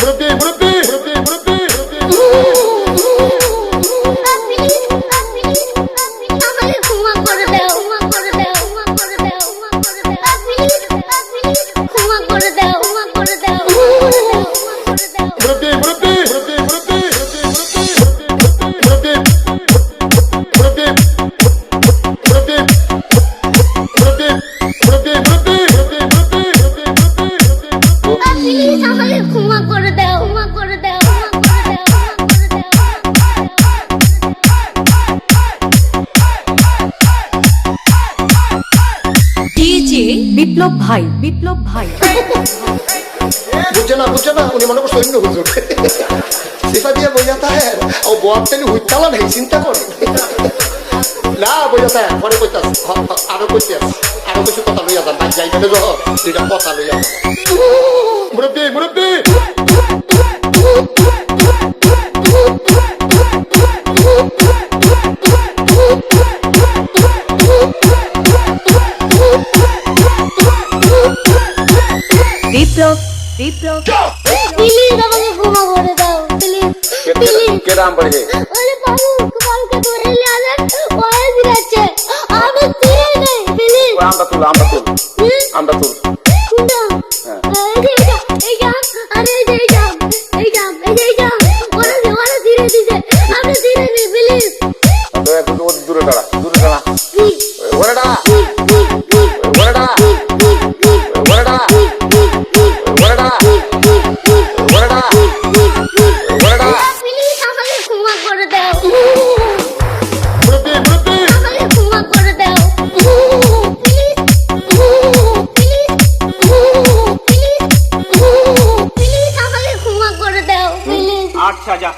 Murabbi, Murabbi, Murabbi. বিপ্লব ভাই বিপ্লব ভাই। বুঝছে না বুঝছে না, উনি মনে করছে অন্য হুজুর। সিফা দিয়ে বোঝা তাহে ও হুইতালা নেই চিন্তা করে। না বোঝা তাহে পরে কইতে আরও কইতে আরও কিছু কথা লইয়া যান যাইতে যখন দুইটা কথা লইয়া মুরব্বি মুরব্বি! বিপ্লব বিপ্লব প্লিজ আমাকে ক্ষমা করে দাও প্লিজ প্লিজ কেরাম পড়ে ওরে বাবু কালকে ধরে নিয়ে আসেন ওরে দিচ্ছে আমি চিনি নেই প্লিজ আমরা তুল আমরা তুল আমরা তুল কোনটা এই যে এইটা এইটা আরে এই যে এইটা এইটা এই যে এইটা ওরে ওরে ধীরে দিছে আমি চিনি নেই প্লিজ তো একটু ও দূরে দাঁড়া দূরে দাঁড়া। ওরে দাঁড়া। आठ छजा।